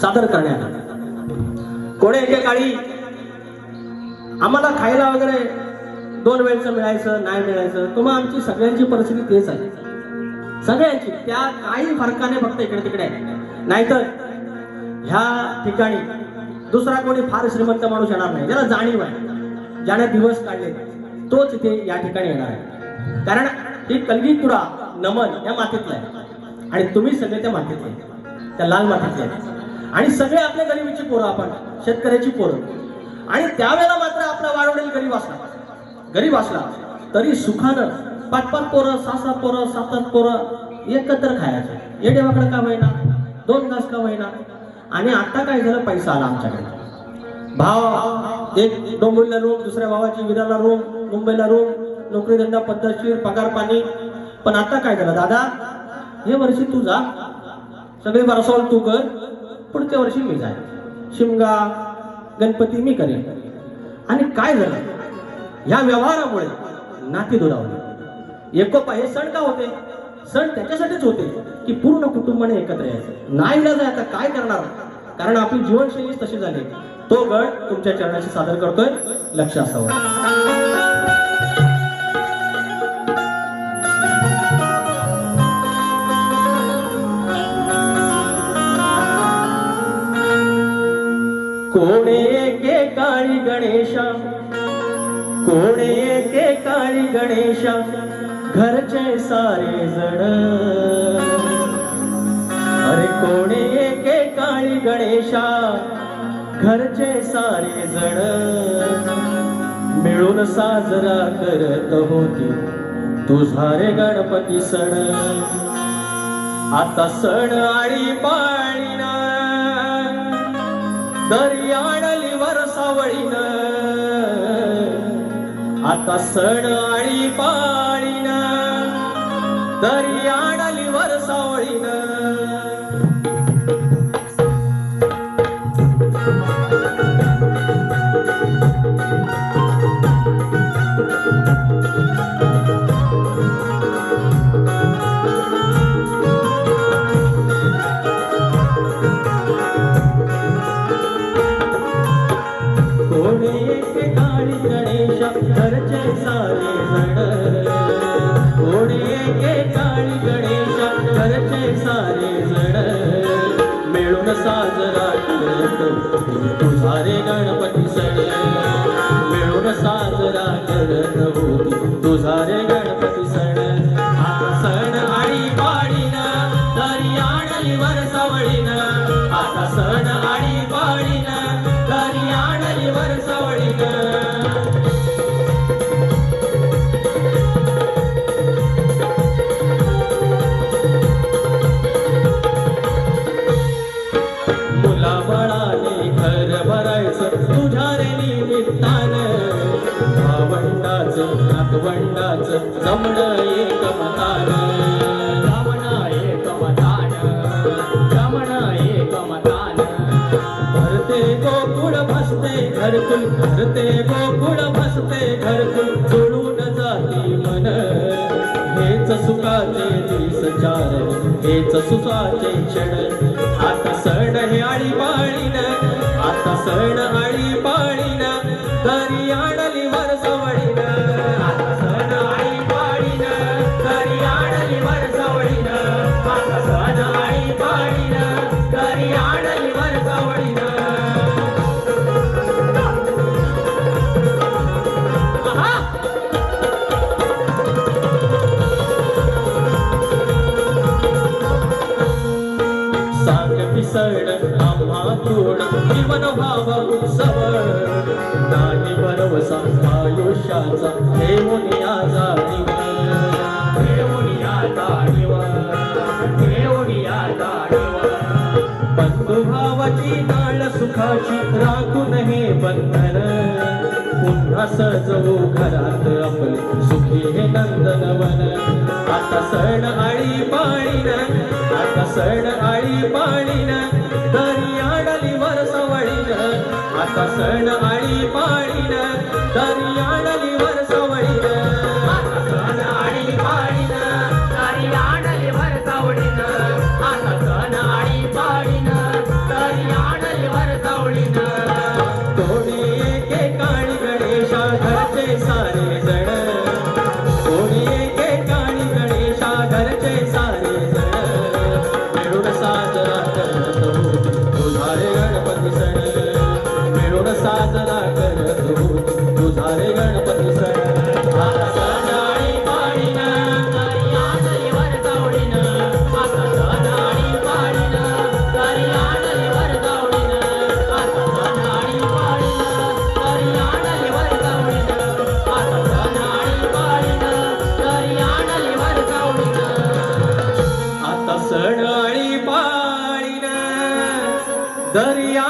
सादर करण्यात आलं. एके काळी आम्हाला खायला वगैरे दोन वेळचं मिळायचं नाही मिळायचं तुम्हा आमची सगळ्यांची परिस्थिती तेच आहे. सगळ्यांची त्या काही फरकाने फक्त इकडे तिकडे नाहीतर ह्या ठिकाणी दुसरा कोणी फार श्रीमंत माणूस येणार नाही. ज्याला जाणीव आहे ज्याने दिवस काढले तोच इथे या ठिकाणी येणार आहे. कारण ही कलगीतुरा नमन या मातीतलं आहे. आणि तुम्ही सगळे त्या मातीतले आहे. त्या लाल मातीतले आणि सगळे आपल्या गरिबीची पोरं आपण शेतकऱ्याची पोरं. आणि त्यावेळेला मात्र आपला वाढवडेल गरीब असला. गरीब असला तरी सुखानं पाच पाच पोरं सहा पोरं सात सात पोरं एकत्र खायचं. ये देवाकडे का होईना? दोन घास का होईना? आणि आता काय झालं? पैसा आला आमच्याकडे. भाव एक डोंबिवलीला रूम दुसऱ्या भावाची विराला रूम मुंबईला रूम नोकरी धंदा पद्धतशीर पगार पाणी. पण आता काय झालं? दादा हे वर्षी तू जा. सगळे बरसॉल तू कर. पुढच्या वर्षी मी जाईन. शिमगा गणपती मी करेन. आणि काय झालं? ह्या व्यवहारामुळे नाती दुरावली. एकोपा हे सण का होते? सण त्याच्यासाठीच होते की पूर्ण कुटुंबाने एकत्र यायचं. नाही इलाज आहे आता काय करणार? कारण आपली जीवनशैलीच तशी झाली. तो गण तुमच्या चरणाशी सादर करतोय. लक्ष असावं. कोणे एके काळी गणेशा? कोणे के काळी गणेशा? घरचे सारे जण. अरे कोणे के काळी गणेशा? घरचे सारे जण. मिळून साजरा करत होती तुझा रे गणपती सण. आता सण आणि पाळीना दर्याडली आणली वरसावळीन. आता सण आणि पाळीन. दर्याडली आणली वरसावळीन. मिळून साजरा नातवंडाचं भरते गोकुळ भसते घरकुल भरते गोकुळ भसते घरकुल मन हेच सुखाचे दिस हेच सुखाचे क्षण आता सण हे आळी पाळीन आता सण जीवन भाव उत्सव. नाही भरवसा आयुष्याचा हे या जाणीव. बंधुभावाची नाळ सुखाची राखून हे बंधन. पुन्हा सजवू घरात आपले सुखी हे नंदनवन. आता सण आळी पाळीन आता सण आळी पाळीन. दरी आणली वरसवळीन आता सण आळी पाळीन दरी आणली दरिया